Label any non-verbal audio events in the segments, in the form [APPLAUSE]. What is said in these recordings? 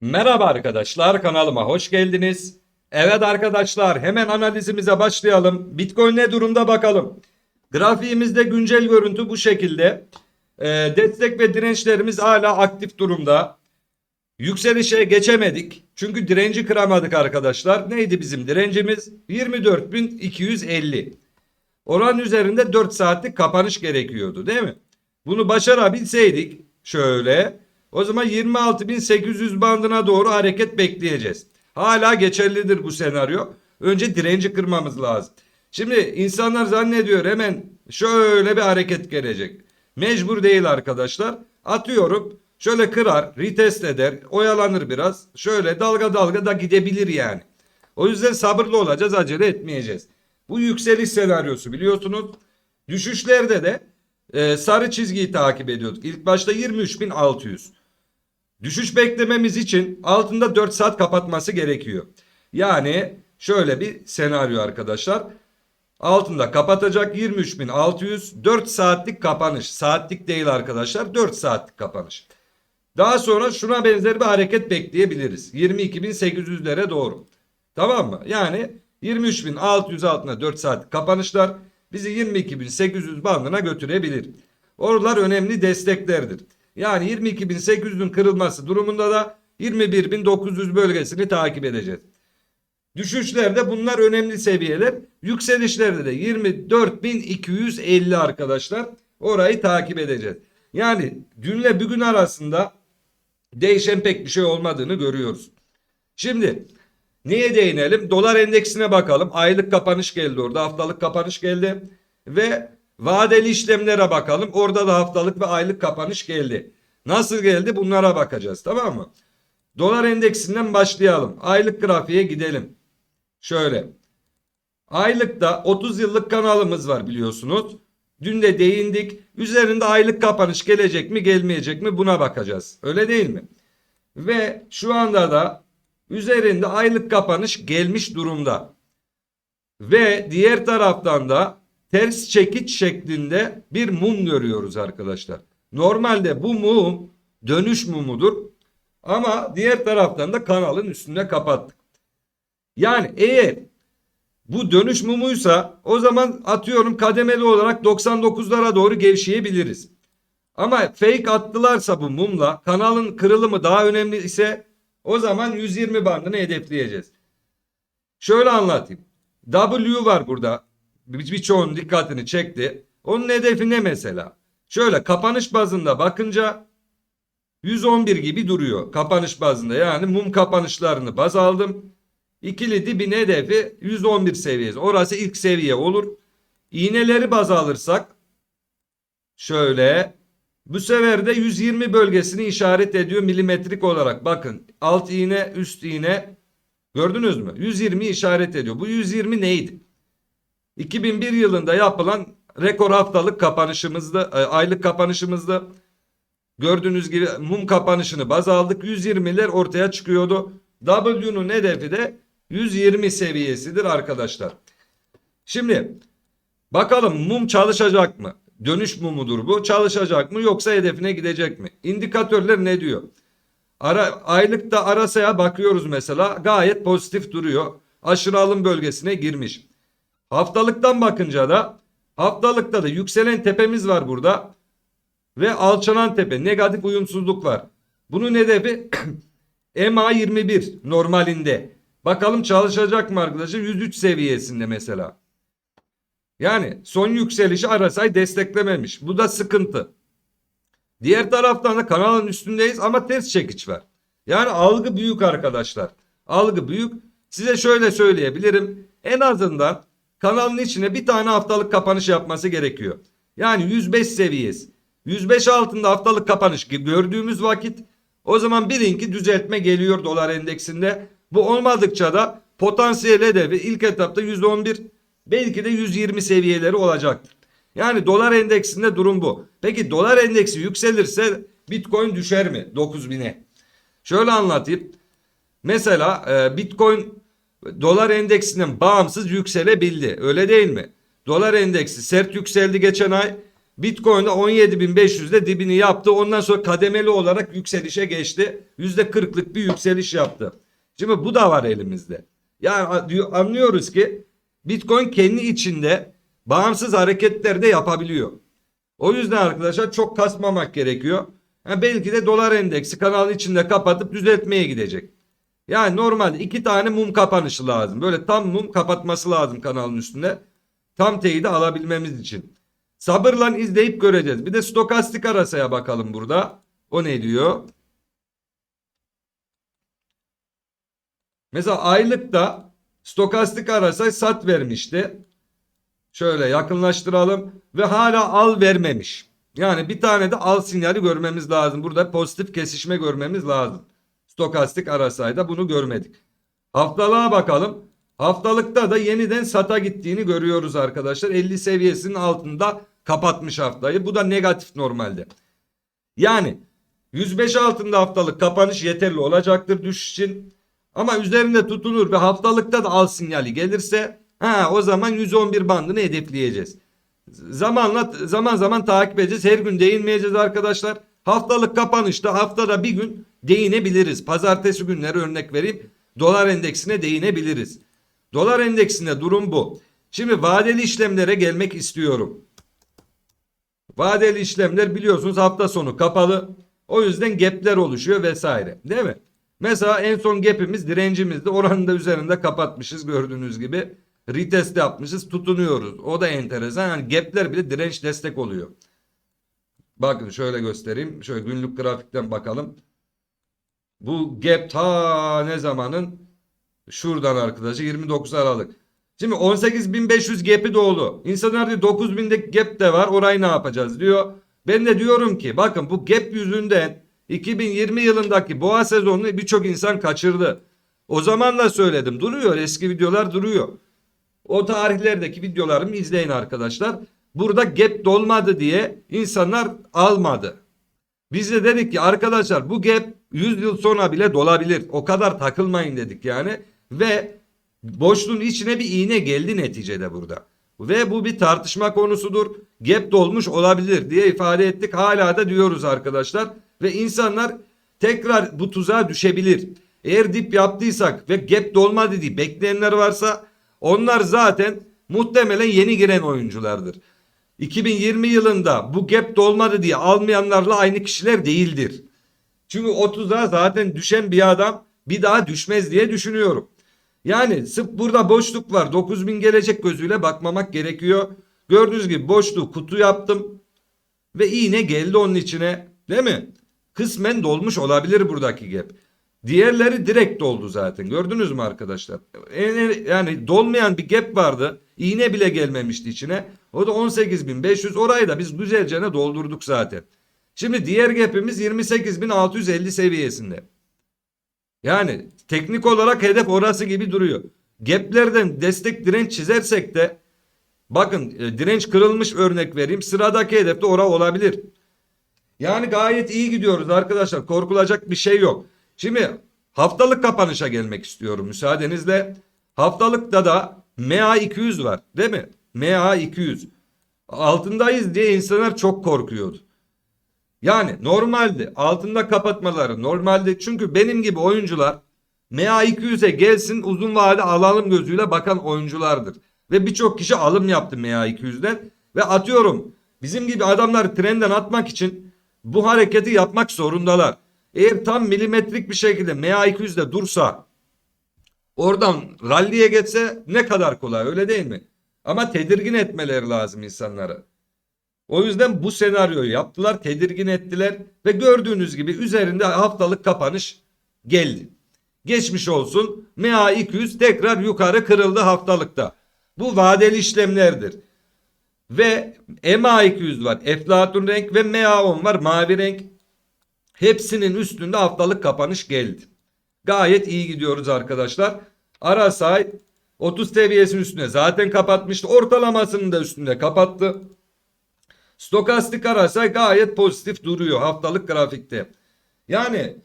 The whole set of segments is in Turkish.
Merhaba arkadaşlar kanalıma hoş geldiniz. Evet arkadaşlar hemen analizimize başlayalım. Bitcoin ne durumda bakalım. Grafiğimizde güncel görüntü bu şekilde. Ee, destek ve dirençlerimiz hala aktif durumda. Yükselişe geçemedik. Çünkü direnci kıramadık arkadaşlar. Neydi bizim direncimiz? 24.250. Oran üzerinde 4 saatlik kapanış gerekiyordu değil mi? Bunu başarabilseydik şöyle o zaman 26.800 bandına doğru hareket bekleyeceğiz. Hala geçerlidir bu senaryo. Önce direnci kırmamız lazım. Şimdi insanlar zannediyor hemen şöyle bir hareket gelecek. Mecbur değil arkadaşlar. Atıyorum şöyle kırar, retest eder, oyalanır biraz. Şöyle dalga dalga da gidebilir yani. O yüzden sabırlı olacağız, acele etmeyeceğiz. Bu yükseliş senaryosu biliyorsunuz. Düşüşlerde de e, sarı çizgiyi takip ediyorduk. İlk başta 23.600. Düşüş beklememiz için altında 4 saat kapatması gerekiyor. Yani şöyle bir senaryo arkadaşlar. Altında kapatacak 23.600 4 saatlik kapanış. Saatlik değil arkadaşlar 4 saatlik kapanış. Daha sonra şuna benzer bir hareket bekleyebiliriz. 22.800'lere doğru. Tamam mı? Yani 23.600 altına 4 saat kapanışlar bizi 22.800 bandına götürebilir. Oralar önemli desteklerdir. Yani 22.800'ün kırılması durumunda da 21.900 bölgesini takip edeceğiz. Düşüşlerde bunlar önemli seviyeler. Yükselişlerde de 24.250 arkadaşlar. Orayı takip edeceğiz. Yani dünle bugün arasında değişen pek bir şey olmadığını görüyoruz. Şimdi neye değinelim? Dolar endeksine bakalım. Aylık kapanış geldi orada. Haftalık kapanış geldi. Ve vadeli işlemlere bakalım. Orada da haftalık ve aylık kapanış geldi. Nasıl geldi? Bunlara bakacağız. Tamam mı? Dolar endeksinden başlayalım. Aylık grafiğe gidelim. Şöyle. Aylıkta 30 yıllık kanalımız var biliyorsunuz. Dün de değindik. Üzerinde aylık kapanış gelecek mi gelmeyecek mi buna bakacağız. Öyle değil mi? Ve şu anda da üzerinde aylık kapanış gelmiş durumda. Ve diğer taraftan da ters çekiç şeklinde bir mum görüyoruz arkadaşlar. Normalde bu mum dönüş mumudur. Ama diğer taraftan da kanalın üstüne kapattık. Yani eğer bu dönüş mumuysa o zaman atıyorum kademeli olarak 99'lara doğru gevşeyebiliriz. Ama fake attılarsa bu mumla kanalın kırılımı daha önemli ise o zaman 120 bandını hedefleyeceğiz. Şöyle anlatayım. W var burada. Bir- Birçoğunun dikkatini çekti. Onun hedefi ne mesela? Şöyle kapanış bazında bakınca 111 gibi duruyor. Kapanış bazında yani mum kapanışlarını baz aldım. İkili dibin hedefi 111 seviyesi. Orası ilk seviye olur. İğneleri baz alırsak şöyle bu sefer de 120 bölgesini işaret ediyor milimetrik olarak. Bakın alt iğne üst iğne gördünüz mü? 120 işaret ediyor. Bu 120 neydi? 2001 yılında yapılan rekor haftalık kapanışımızda, e, aylık kapanışımızda gördüğünüz gibi mum kapanışını baz aldık. 120'ler ortaya çıkıyordu. W'nun hedefi de 120 seviyesidir arkadaşlar. Şimdi bakalım mum çalışacak mı? Dönüş mumudur bu. Çalışacak mı yoksa hedefine gidecek mi? İndikatörler ne diyor? Ara, aylıkta arasaya bakıyoruz mesela gayet pozitif duruyor. Aşırı alım bölgesine girmiş. Haftalıktan bakınca da haftalıkta da yükselen tepemiz var burada. Ve alçalan tepe negatif uyumsuzluk var. Bunun hedefi [CLEARS THROAT] MA 21 normalinde. Bakalım çalışacak mı arkadaşlar? 103 seviyesinde mesela. Yani son yükselişi Arasay desteklememiş. Bu da sıkıntı. Diğer taraftan da kanalın üstündeyiz ama ters çekiç var. Yani algı büyük arkadaşlar. Algı büyük. Size şöyle söyleyebilirim. En azından kanalın içine bir tane haftalık kapanış yapması gerekiyor. Yani 105 seviyesi. 105 altında haftalık kapanış gördüğümüz vakit o zaman birinki düzeltme geliyor dolar endeksinde. Bu olmadıkça da potansiyel hedefi ilk etapta 111 belki de 120 seviyeleri olacaktır. Yani dolar endeksinde durum bu. Peki dolar endeksi yükselirse Bitcoin düşer mi 9000'e? Şöyle anlatayım. Mesela e, Bitcoin dolar endeksinden bağımsız yükselebildi. Öyle değil mi? Dolar endeksi sert yükseldi geçen ay Bitcoin'de 17.500'de dibini yaptı. Ondan sonra kademeli olarak yükselişe geçti. %40'lık bir yükseliş yaptı. Şimdi bu da var elimizde. Yani anlıyoruz ki Bitcoin kendi içinde bağımsız hareketler de yapabiliyor. O yüzden arkadaşlar çok kasmamak gerekiyor. Ha, belki de dolar endeksi kanalın içinde kapatıp düzeltmeye gidecek. Yani normalde iki tane mum kapanışı lazım. Böyle tam mum kapatması lazım kanalın üstünde. Tam teyidi alabilmemiz için. Sabırla izleyip göreceğiz. Bir de stokastik arasaya bakalım burada. O ne diyor? Mesela aylıkta stokastik arasay sat vermişti. Şöyle yakınlaştıralım ve hala al vermemiş. Yani bir tane de al sinyali görmemiz lazım. Burada pozitif kesişme görmemiz lazım. Stokastik arasayda bunu görmedik. Haftalığa bakalım. Haftalıkta da yeniden sata gittiğini görüyoruz arkadaşlar. 50 seviyesinin altında kapatmış haftayı. Bu da negatif normalde. Yani 105 altında haftalık kapanış yeterli olacaktır düşüş için. Ama üzerinde tutunur ve haftalıkta da al sinyali gelirse ha o zaman 111 bandını hedefleyeceğiz. Zamanla zaman zaman takip edeceğiz. Her gün değinmeyeceğiz arkadaşlar. Haftalık kapanışta haftada bir gün değinebiliriz. Pazartesi günleri örnek vereyim. Dolar endeksine değinebiliriz. Dolar endeksinde durum bu. Şimdi vadeli işlemlere gelmek istiyorum. Vadeli işlemler biliyorsunuz hafta sonu kapalı. O yüzden gapler oluşuyor vesaire. Değil mi? Mesela en son gapimiz direncimizdi. Oranın da üzerinde kapatmışız gördüğünüz gibi. Retest yapmışız tutunuyoruz. O da enteresan. Yani gapler bile direnç destek oluyor. Bakın şöyle göstereyim. Şöyle günlük grafikten bakalım. Bu gap ta ne zamanın? Şuradan arkadaşlar 29 Aralık. Şimdi 18.500 gap'i dolu. İnsanlar diyor 9.000'de gap de var orayı ne yapacağız diyor. Ben de diyorum ki bakın bu gap yüzünden 2020 yılındaki boğa sezonunu birçok insan kaçırdı. O zaman da söyledim duruyor eski videolar duruyor. O tarihlerdeki videolarımı izleyin arkadaşlar. Burada gap dolmadı diye insanlar almadı. Biz de dedik ki arkadaşlar bu gap 100 yıl sonra bile dolabilir. O kadar takılmayın dedik yani. Ve boşluğun içine bir iğne geldi neticede burada. Ve bu bir tartışma konusudur. Gap dolmuş olabilir diye ifade ettik. Hala da diyoruz arkadaşlar. Ve insanlar tekrar bu tuzağa düşebilir. Eğer dip yaptıysak ve gap dolmadı diye bekleyenler varsa onlar zaten muhtemelen yeni giren oyunculardır. 2020 yılında bu gap dolmadı diye almayanlarla aynı kişiler değildir. Çünkü 30'a zaten düşen bir adam bir daha düşmez diye düşünüyorum. Yani sırf burada boşluk var. 9000 gelecek gözüyle bakmamak gerekiyor. Gördüğünüz gibi boşluğu kutu yaptım. Ve iğne geldi onun içine. Değil mi? Kısmen dolmuş olabilir buradaki gap. Diğerleri direkt doldu zaten. Gördünüz mü arkadaşlar? Yani dolmayan bir gap vardı. İğne bile gelmemişti içine. O da 18.500. Orayı da biz güzelce doldurduk zaten. Şimdi diğer gap'imiz 28.650 seviyesinde. Yani teknik olarak hedef orası gibi duruyor. Gap'lerden destek direnç çizersek de bakın e, direnç kırılmış örnek vereyim. Sıradaki hedef de ora olabilir. Yani gayet iyi gidiyoruz arkadaşlar. Korkulacak bir şey yok. Şimdi haftalık kapanışa gelmek istiyorum müsaadenizle. Haftalıkta da MA 200 var değil mi? MA 200. Altındayız diye insanlar çok korkuyordu. Yani normalde altında kapatmaları normalde çünkü benim gibi oyuncular MA 200'e gelsin uzun vade alalım gözüyle bakan oyunculardır. Ve birçok kişi alım yaptı MA 200'den ve atıyorum bizim gibi adamları trenden atmak için bu hareketi yapmak zorundalar. Eğer tam milimetrik bir şekilde MA 200'de dursa oradan ralliye geçse ne kadar kolay öyle değil mi? Ama tedirgin etmeleri lazım insanları. O yüzden bu senaryoyu yaptılar, tedirgin ettiler ve gördüğünüz gibi üzerinde haftalık kapanış geldi. Geçmiş olsun. MA 200 tekrar yukarı kırıldı haftalıkta. Bu vadeli işlemlerdir. Ve MA 200 var. Eflatun renk ve MA 10 var. Mavi renk. Hepsinin üstünde haftalık kapanış geldi. Gayet iyi gidiyoruz arkadaşlar. Arasay 30 seviyesinin üstüne zaten kapatmıştı. Ortalamasının da üstünde kapattı. Stokastik arasay gayet pozitif duruyor haftalık grafikte. Yani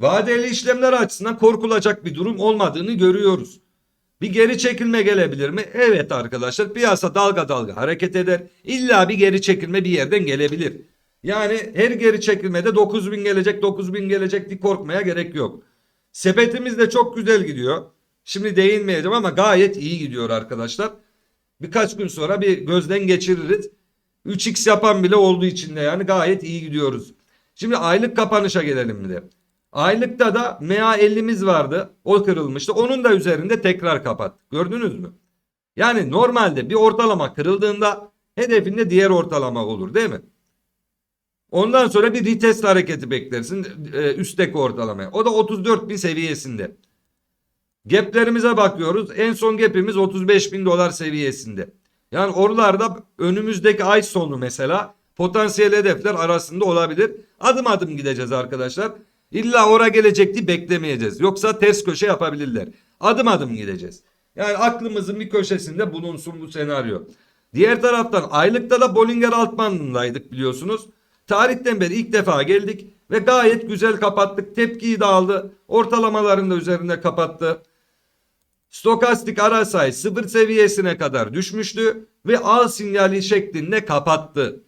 vadeli işlemler açısından korkulacak bir durum olmadığını görüyoruz. Bir geri çekilme gelebilir mi? Evet arkadaşlar piyasa dalga dalga hareket eder. İlla bir geri çekilme bir yerden gelebilir. Yani her geri çekilmede 9000 gelecek 9000 gelecek diye korkmaya gerek yok. Sepetimiz de çok güzel gidiyor. Şimdi değinmeyeceğim ama gayet iyi gidiyor arkadaşlar. Birkaç gün sonra bir gözden geçiririz. 3x yapan bile olduğu için de yani gayet iyi gidiyoruz. Şimdi aylık kapanışa gelelim bir de. Aylıkta da MA50'miz vardı. O kırılmıştı. Onun da üzerinde tekrar kapat. Gördünüz mü? Yani normalde bir ortalama kırıldığında hedefinde diğer ortalama olur değil mi? Ondan sonra bir retest hareketi beklersin e, üstteki ortalamaya. O da 34 bin seviyesinde. Gaplerimize bakıyoruz. En son gapimiz 35 bin dolar seviyesinde. Yani oralarda önümüzdeki ay sonu mesela potansiyel hedefler arasında olabilir. Adım adım gideceğiz arkadaşlar. İlla ora gelecekti beklemeyeceğiz. Yoksa ters köşe yapabilirler. Adım adım gideceğiz. Yani aklımızın bir köşesinde bulunsun bu senaryo. Diğer taraftan aylıkta da Bollinger Altman'ındaydık biliyorsunuz. Tarihten beri ilk defa geldik ve gayet güzel kapattık. Tepkiyi de aldı. Ortalamaların da üzerinde kapattı. Stokastik RSI sıfır seviyesine kadar düşmüştü ve al sinyali şeklinde kapattı.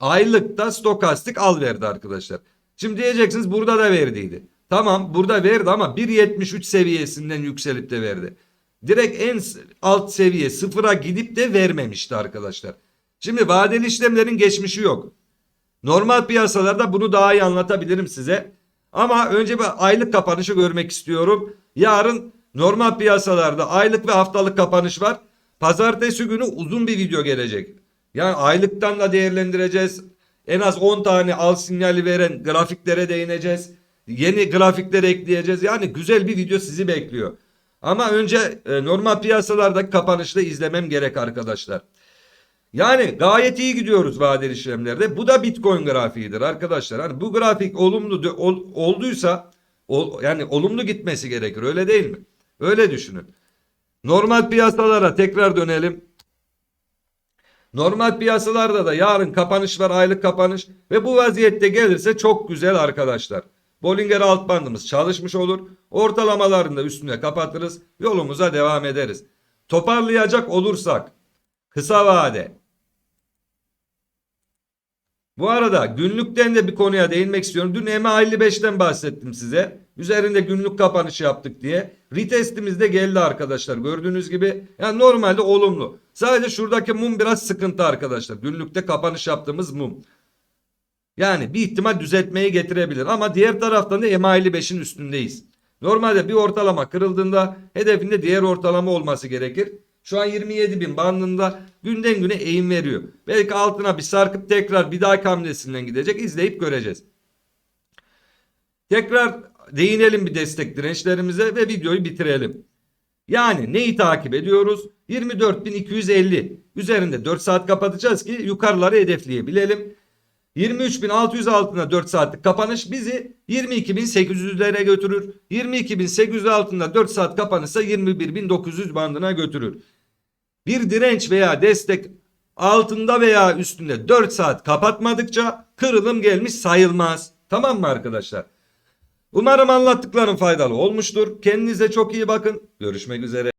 Aylıkta stokastik al verdi arkadaşlar. Şimdi diyeceksiniz burada da verdiydi. Tamam burada verdi ama 1.73 seviyesinden yükselip de verdi. Direkt en alt seviye sıfıra gidip de vermemişti arkadaşlar. Şimdi vadeli işlemlerin geçmişi yok. Normal piyasalarda bunu daha iyi anlatabilirim size. Ama önce bir aylık kapanışı görmek istiyorum. Yarın normal piyasalarda aylık ve haftalık kapanış var. Pazartesi günü uzun bir video gelecek. Yani aylıktan da değerlendireceğiz. En az 10 tane al sinyali veren grafiklere değineceğiz. Yeni grafikler ekleyeceğiz. Yani güzel bir video sizi bekliyor. Ama önce e, normal piyasalardaki kapanışta izlemem gerek arkadaşlar. Yani gayet iyi gidiyoruz vadeli işlemlerde. Bu da Bitcoin grafiğidir arkadaşlar. Hani bu grafik olumlu ol- olduysa ol- yani olumlu gitmesi gerekir. Öyle değil mi? Öyle düşünün. Normal piyasalara tekrar dönelim. Normal piyasalarda da yarın kapanış var, aylık kapanış ve bu vaziyette gelirse çok güzel arkadaşlar. Bollinger alt bandımız çalışmış olur. Ortalamalarını da üstüne kapatırız. Yolumuza devam ederiz. Toparlayacak olursak kısa vade bu arada günlükten de bir konuya değinmek istiyorum. Dün EMA 55'ten bahsettim size. Üzerinde günlük kapanış yaptık diye. Retestimiz de geldi arkadaşlar. Gördüğünüz gibi yani normalde olumlu. Sadece şuradaki mum biraz sıkıntı arkadaşlar. Günlükte kapanış yaptığımız mum. Yani bir ihtimal düzeltmeyi getirebilir. Ama diğer taraftan da EMA 55'in üstündeyiz. Normalde bir ortalama kırıldığında hedefinde diğer ortalama olması gerekir. Şu an 27 bin bandında günden güne eğim veriyor. Belki altına bir sarkıp tekrar bir dahaki hamlesinden gidecek. İzleyip göreceğiz. Tekrar değinelim bir destek dirençlerimize ve videoyu bitirelim. Yani neyi takip ediyoruz? 24.250 üzerinde 4 saat kapatacağız ki yukarıları hedefleyebilelim. 23.600 altında 4 saatlik kapanış bizi 22.800'lere götürür. 22.800 altında 4 saat kapanırsa 21.900 bandına götürür. Bir direnç veya destek altında veya üstünde 4 saat kapatmadıkça kırılım gelmiş sayılmaz. Tamam mı arkadaşlar? Umarım anlattıklarım faydalı olmuştur. Kendinize çok iyi bakın. Görüşmek üzere.